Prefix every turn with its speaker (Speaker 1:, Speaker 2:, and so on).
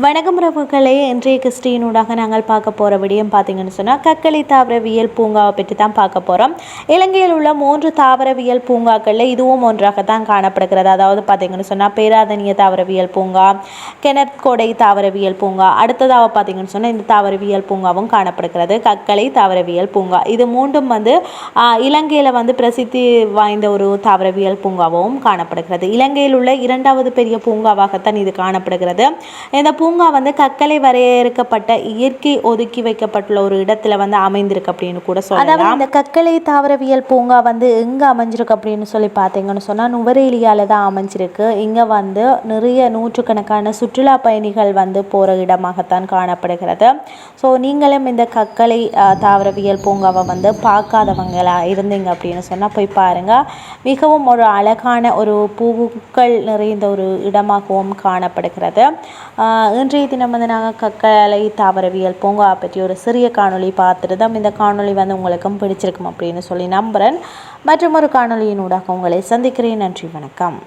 Speaker 1: வணக்கம் உறவுகளே. இன்றைய கிறிஸ்டியனூடாக நாங்கள் பார்க்க போகிற விடயம் பார்த்தீங்கன்னு சொன்னால் கக்களி தாவரவியல் பூங்காவை பற்றி தான் பார்க்க போகிறோம் இலங்கையில் உள்ள மூன்று தாவரவியல் பூங்காக்களில் இதுவும் ஒன்றாக தான் காணப்படுகிறது. அதாவது பார்த்தீங்கன்னு சொன்னால் பேராதனிய தாவரவியல் பூங்கா கிணற்கொடை தாவரவியல் பூங்கா அடுத்ததாக பார்த்தீங்கன்னு சொன்னால் இந்த தாவரவியல் பூங்காவும் காணப்படுகிறது. கக்களி தாவரவியல் பூங்கா. இது மூன்றும் வந்து இலங்கையில் வந்து பிரசித்தி வாய்ந்த ஒரு தாவரவியல் பூங்காவும் காணப்படுகிறது. இலங்கையில் உள்ள இரண்டாவது பெரிய பூங்காவாகத்தான் இது காணப்படுகிறது. இந்த பூங்கா வந்து கக்கலை வரையறுக்கப்பட்ட இயற்கை ஒதுக்கி வைக்கப்பட்டுள்ள ஒரு இடத்துல வந்து அமைந்திருக்கு அப்படின்னு கூட சொல்லலாம். அதாவது இந்த கக்கலை தாவரவியல் பூங்கா வந்து எங்கே அமைஞ்சிருக்கு அப்படின்னு சொல்லி பார்த்தீங்கன்னு சொன்னால் நுவரேலியாவில் தான் அமைஞ்சிருக்கு. இங்கே வந்து நிறைய நூற்றுக்கணக்கான சுற்றுலா பயணிகள் வந்து போகிற இடமாகத்தான் காணப்படுகிறது. ஸோ நீங்களும் இந்த கக்கலை தாவரவியல் பூங்காவை வந்து பார்க்காதவங்களா இருந்தீங்க அப்படின்னு சொன்னால் போய் பாருங்கள் மிகவும் ஒரு அழகான ஒரு பூக்கள் நிறைந்த ஒரு இடமாகவும் காணப்படுகிறது. இன்றைய தினம் வந்து நாங்கள் கக்கலை தாவரவியல் பூங்கா பற்றி ஒரு சிறிய காணொளி பார்த்துட்டு தான் இந்த காணொளி வந்து உங்களுக்கும் பிடிச்சிருக்கும் அப்படின்னு சொல்லி நம்புகிறேன் மற்றும் ஒரு காணொலியினூடாக உங்களை சந்திக்கிறேன். நன்றி வணக்கம்.